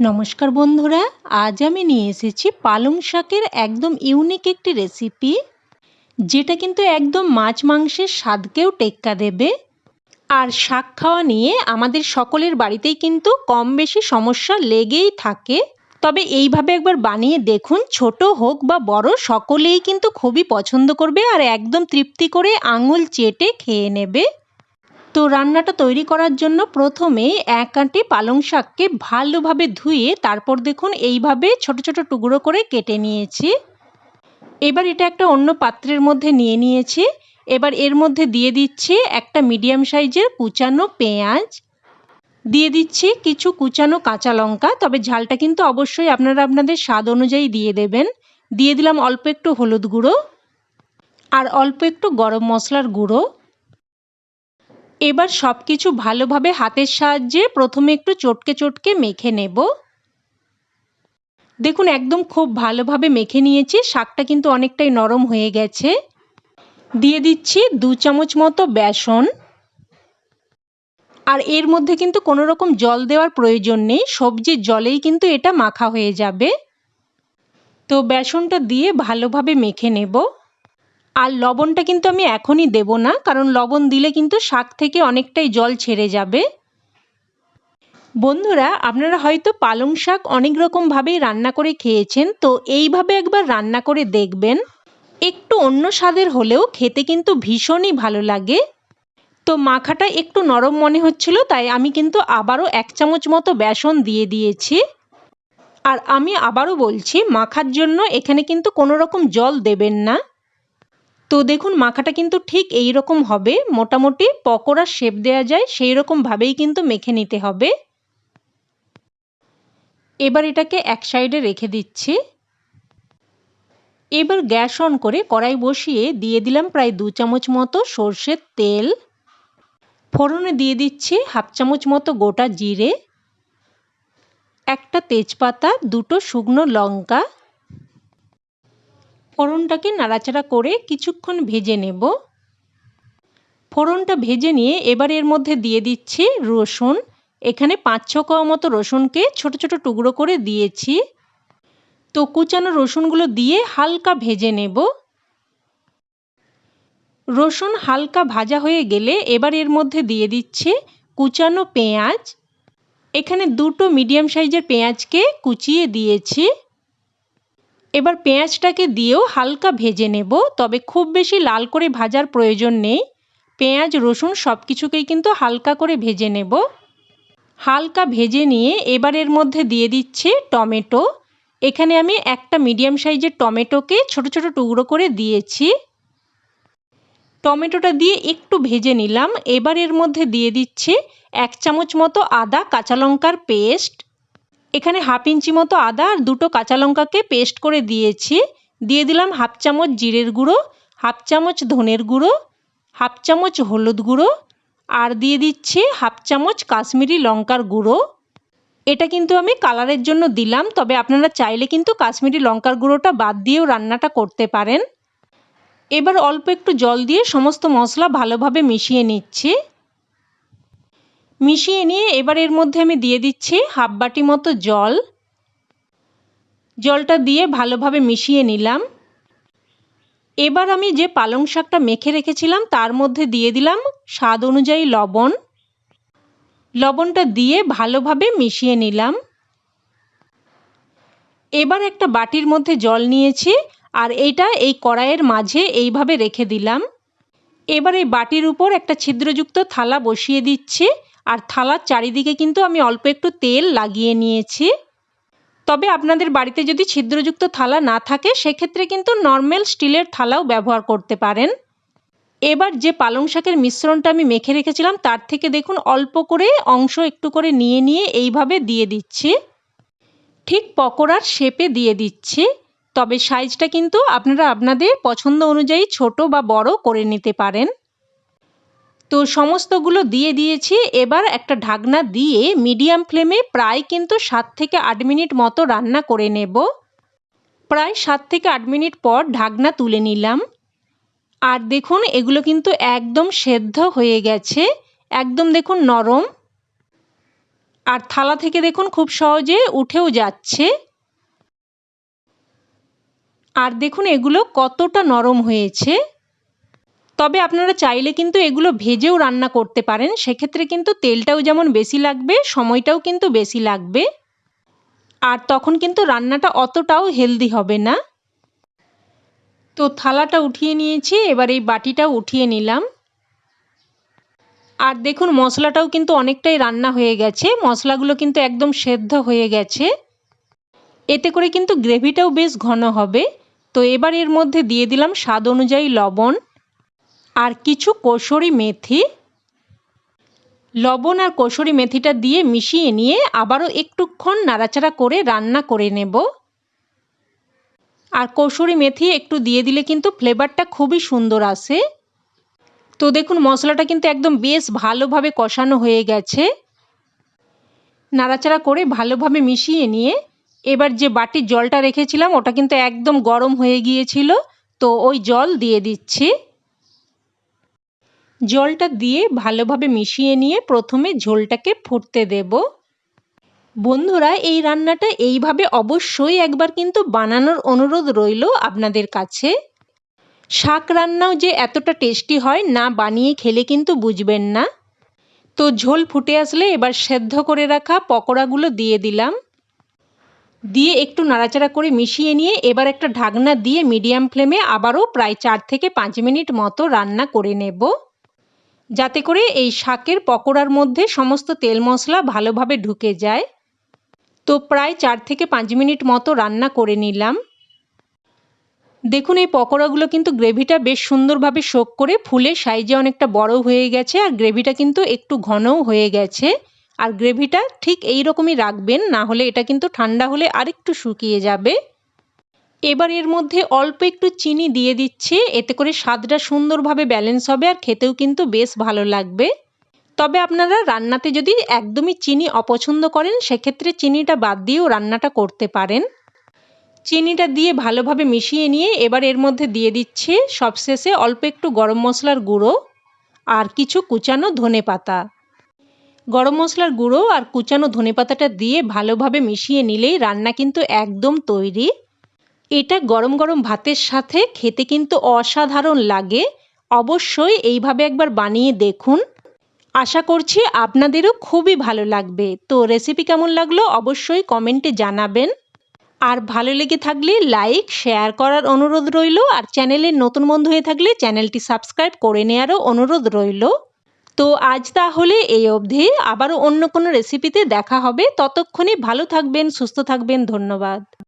নমস্কার বন্ধুরা, আজ আমি নিয়ে এসেছি পালং শাকের একদম ইউনিক একটি রেসিপি যেটা কিন্তু একদম মাছ মাংসের স্বাদকেও টেক্কা দেবে। আর শাক খাওয়া নিয়ে আমাদের সকলের বাড়িতেই কিন্তু কম বেশি সমস্যা লেগেই থাকে। তবে এইভাবে একবার বানিয়ে দেখুন, ছোট হোক বা বড়, সকলেই কিন্তু খুবই পছন্দ করবে আর একদম তৃপ্তি করে আঙুল চেটে খেয়ে নেবে। তো রান্নাটা তৈরি করার জন্য প্রথমে এক আঁটি পালং শাককে ভালোভাবে ধুয়ে তারপর দেখুন এইভাবে ছোট ছোট টুকরো করে কেটে নিয়েছি। এবার এটা একটা অন্য পাত্রের মধ্যে নিয়ে নিয়েছি। এবার এর মধ্যে দিয়ে দিচ্ছি একটা মিডিয়াম সাইজের কুচানো পেঁয়াজ। দিয়ে দিচ্ছি কিছু কুচানো কাঁচা লঙ্কা, তবে ঝালটা কিন্তু অবশ্যই আপনারা আপনাদের স্বাদ অনুযায়ী দিয়ে দেবেন। দিয়ে দিলাম অল্প একটু হলুদ গুঁড়ো আর অল্প একটু গরম মশলার গুঁড়ো। এবার সব কিছু ভালোভাবে হাতের সাহায্যে প্রথমে একটু চটকে চটকে মেখে নেব। দেখুন, একদম খুব ভালোভাবে মেখে নিয়েছি। শাকটা কিন্তু অনেকটাই নরম হয়ে গেছে। দিয়ে দিচ্ছি দু চামচ মতো বেসন। আর এর মধ্যে কিন্তু কোনো রকম জল দেওয়ার প্রয়োজন নেই। সবজির জলেই কিন্তু এটা মাখা হয়ে যাবে। তো বেসনটা দিয়ে ভালোভাবে মেখে নেব। আর লবণটা কিন্তু আমি এখনই দেব না, কারণ লবণ দিলে কিন্তু শাক থেকে অনেকটাই জল ছেড়ে যাবে। বন্ধুরা, আপনারা হয়তো পালং শাক অনেক রকমভাবেই রান্না করে খেয়েছেন, তো এইভাবে একবার রান্না করে দেখবেন। একটু অন্য স্বাদের হলেও খেতে কিন্তু ভীষণই ভালো লাগে। তো মাখাটা একটু নরম মনে হচ্ছিল, তাই আমি কিন্তু আবারও এক চামচ মতো বেসন দিয়ে দিয়েছি। আর আমি আবারও বলছি, মাখার জন্য এখানে কিন্তু কোনো রকম জল দেবেন না। তো দেখুন, মাখাটা কিন্তু ঠিক এই রকম হবে। মোটামুটি পকোড়া শেপ দেওয়া যায় সেই রকমভাবেই কিন্তু মেখে নিতে হবে। এবার এটাকে এক সাইডে রেখে দিচ্ছি। এবার গ্যাস অন করে কড়াই বসিয়ে দিয়ে দিলাম প্রায় দু চামচ মতো সর্ষের তেল। ফোড়নে দিয়ে দিচ্ছি হাফ চামচ মতো গোটা জিরে। একটা তেজপাতা, দুটো শুকনো লঙ্কা ফোড়নটাকে নাড়াচাড়া করে কিছুক্ষণ ভেজে নেব। ফোড়নটা ভেজে নিয়ে এবার এর মধ্যে দিয়ে দিচ্ছি রসুন। এখানে পাঁচ ছ কোয়া মতো রসুনকে ছোট ছোট টুকরো করে দিয়েছি। তো কুচানো রসুনগুলো দিয়ে হালকা ভেজে নেব। রসুন হালকা ভাজা হয়ে গেলে এবার এর মধ্যে দিয়ে দিচ্ছে কুচানো পেঁয়াজ। এখানে দুটো মিডিয়াম সাইজের পেঁয়াজকে কুচিয়ে দিয়েছি। এবার পেঁয়াজটাকে দিয়েও হালকা ভেজে নেব, তবে খুব বেশি লাল করে ভাজার প্রয়োজন নেই। পেঁয়াজ, রসুন সব কিছুকেই কিন্তু হালকা করে ভেজে নেব। হালকা ভেজে নিয়ে এবার এর মধ্যে দিয়ে দিচ্ছে টমেটো। এখানে আমি একটা মিডিয়াম সাইজের টমেটোকে ছোট ছোট টুকরো করে দিয়েছি। টমেটোটা দিয়ে একটু ভেজে নিলাম। এবার এর মধ্যে দিয়ে দিচ্ছি এক চামচ মতো আদা কাঁচা লঙ্কার পেস্ট। এখানে হাফ ইঞ্চি মতো আদা আর দুটো কাঁচা লঙ্কাকে পেস্ট করে দিয়েছি। দিয়ে দিলাম হাফ চামচ জিরের গুঁড়ো, হাফ চামচ ধনের গুঁড়ো, হাফ চামচ হলুদ গুঁড়ো আর দিয়ে দিচ্ছি হাফ চামচ কাশ্মীরি লঙ্কার গুঁড়ো। এটা কিন্তু আমি কালারের জন্য দিলাম, তবে আপনারা চাইলে কিন্তু কাশ্মীরি লঙ্কার গুঁড়োটা বাদ দিয়েও রান্নাটা করতে পারেন। এবার অল্প একটু জল দিয়ে সমস্ত মশলা ভালোভাবে মিশিয়ে নিচ্ছি। মিশিয়ে নিয়ে এবার এর মধ্যে আমি দিয়ে দিচ্ছি হাফ বাটি মতো জল। জলটা দিয়ে ভালোভাবে মিশিয়ে নিলাম। এবার আমি যে পালং শাকটা মেখে রেখেছিলাম, তার মধ্যে দিয়ে দিলাম স্বাদ অনুযায়ী লবণ। লবণটা দিয়ে ভালোভাবে মিশিয়ে নিলাম। এবার একটা বাটির মধ্যে জল নিয়েছি, আর এইটা এই কড়াইয়ের মাঝে এইভাবে রেখে দিলাম। এবার এই বাটির উপর একটা ছিদ্রযুক্ত থালা বসিয়ে দিচ্ছি। আর থালার চারিদিকে কিন্তু আমি অল্প একটু তেল লাগিয়ে নিয়েছি। তবে আপনাদের বাড়িতে যদি ছিদ্রযুক্ত থালা না থাকে, সেক্ষেত্রে কিন্তু নর্মাল স্টিলের থালাও ব্যবহার করতে পারেন। এবার যে পালং শাকের মিশ্রণটা আমি মেখে রেখেছিলাম, তার থেকে দেখুন অল্প করে অংশ একটু করে নিয়ে নিয়ে এইভাবে দিয়ে দিচ্ছি। ঠিক পকোড়ার শেপে দিয়ে দিচ্ছি। তবে সাইজটা কিন্তু আপনারা আপনাদের পছন্দ অনুযায়ী ছোট বা বড় করে নিতে পারেন। তো সমস্তগুলো দিয়ে দিয়েছি। এবার একটা ঢাকনা দিয়ে মিডিয়াম ফ্লেমে প্রায় কিন্তু সাত থেকে আট মিনিট মতো রান্না করে নেব। প্রায় সাত থেকে আট মিনিট পর ঢাকনা তুলে নিলাম। আর দেখুন, এগুলো কিন্তু একদম সেদ্ধ হয়ে গেছে। একদম দেখুন নরম। আর থালা থেকে দেখুন খুব সহজে উঠেও যাচ্ছে। আর দেখুন, এগুলো কতটা নরম হয়েছে। তবে আপনারা চাইলে কিন্তু এগুলো ভেজেও রান্না করতে পারেন। সেক্ষেত্রে কিন্তু তেলটাও যেমন বেশি লাগবে, সময়টাও কিন্তু বেশি লাগবে। আর তখন কিন্তু রান্নাটা অতটাও হেলদি হবে না। তো থালাটা উঠিয়ে নিয়েছি, এবার এই বাটিটাও উঠিয়ে নিলাম। আর দেখুন, মশলাটাও কিন্তু অনেকটাই রান্না হয়ে গেছে। মশলাগুলো কিন্তু একদম সেদ্ধ হয়ে গেছে। এতে করে কিন্তু গ্রেভিটাও বেশ ঘন হবে। তো এবার এর মধ্যে দিয়ে দিলাম স্বাদ অনুযায়ী লবণ। আর কিছু কসুরি মেথি, লবণ আর কসুরি মেথিটা দিয়ে মিশিয়ে নিয়ে আবারও একটুক্ষণ নাড়াচাড়া করে রান্না করে নেব। আর কসুরি মেথি একটু দিয়ে দিলে কিন্তু ফ্লেভারটা খুবই সুন্দর আসে। তো দেখুন, মশলাটা কিন্তু একদম বেশ ভালোভাবে কষানো হয়ে গেছে। নাড়াচাড়া করে ভালোভাবে মিশিয়ে নিয়ে এবার যে বাটির জলটা রেখেছিলাম, ওটা কিন্তু একদম গরম হয়ে গিয়েছিল, তো ওই জল দিয়ে দিচ্ছি। জলটা দিয়ে ভালোভাবে মিশিয়ে নিয়ে প্রথমে ঝোলটাকে ফুটতে দেব। বন্ধুরা, এই রান্নাটা এইভাবে অবশ্যই একবার কিন্তু বানানোর অনুরোধ রইল আপনাদের কাছে। শাক রান্নাও যে এতটা টেস্টি হয় না বানিয়ে খেলে কিন্তু বুঝবেন না। তো ঝোল ফুটে আসলে এবার সেদ্ধ করে রাখা পকোড়াগুলো দিয়ে দিলাম। দিয়ে একটু নাড়াচাড়া করে মিশিয়ে নিয়ে এবার একটা ঢাকনা দিয়ে মিডিয়াম ফ্লেমে আবারও প্রায় চার থেকে পাঁচ মিনিট মতো রান্না করে নেব। যাতে করে এই শাকের পকোড়ার মধ্যে সমস্ত তেল মশলা ভালোভাবে ঢুকে যায়। তো প্রায় চার থেকে পাঁচ মিনিট মতো রান্না করে নিলাম। দেখুন, এই পকোড়াগুলো কিন্তু গ্রেভিটা বেশ সুন্দরভাবে শোক করে ফুলে সাইজে অনেকটা বড় হয়ে গেছে আর গ্রেভিটা কিন্তু একটু ঘনও হয়ে গেছে। আর গ্রেভিটা ঠিক এই রকমই রাখবেন, না হলে এটা কিন্তু ঠান্ডা হলে আরেকটু শুকিয়ে যাবে। এবার এর মধ্যে অল্প একটু চিনি দিয়ে দিচ্ছি, এতে করে স্বাদটা সুন্দরভাবে ব্যালেন্স হবে আর খেতেও কিন্তু বেশ ভালো লাগবে। তবে আপনারা রান্নাতে যদি একদমই চিনি অপছন্দ করেন, সেক্ষেত্রে চিনিটা বাদ দিয়েও রান্নাটা করতে পারেন। চিনিটা দিয়ে ভালোভাবে মিশিয়ে নিয়ে এবার এর মধ্যে দিয়ে দিচ্ছে সবশেষে অল্প একটু গরম মশলার গুঁড়ো আর কিছু কুচানো ধনে পাতা। গরম মশলার গুঁড়ো আর কুচানো ধনে পাতাটা দিয়ে ভালোভাবে মিশিয়ে নিলেই রান্না কিন্তু একদম তৈরি। এটা গরম গরম ভাতের সাথে খেতে কিন্তু অসাধারণ লাগে। অবশ্যই এইভাবে একবার বানিয়ে দেখুন। আশা করছি আপনাদেরও খুবই ভালো লাগবে। তো রেসিপি কেমন লাগল অবশ্যই কমেন্টে জানাবেন। আর ভালো লেগে থাকলে লাইক শেয়ার করার অনুরোধ রইল। আর চ্যানেলের নতুন বন্ধু হয়ে থাকলে চ্যানেলটি সাবস্ক্রাইব করে নেওয়ারও অনুরোধ রইল। তো আজ তাহলে এই অবধি। আবারও অন্য কোনো রেসিপিতে দেখা হবে। ততক্ষণে ভালো থাকবেন, সুস্থ থাকবেন। ধন্যবাদ।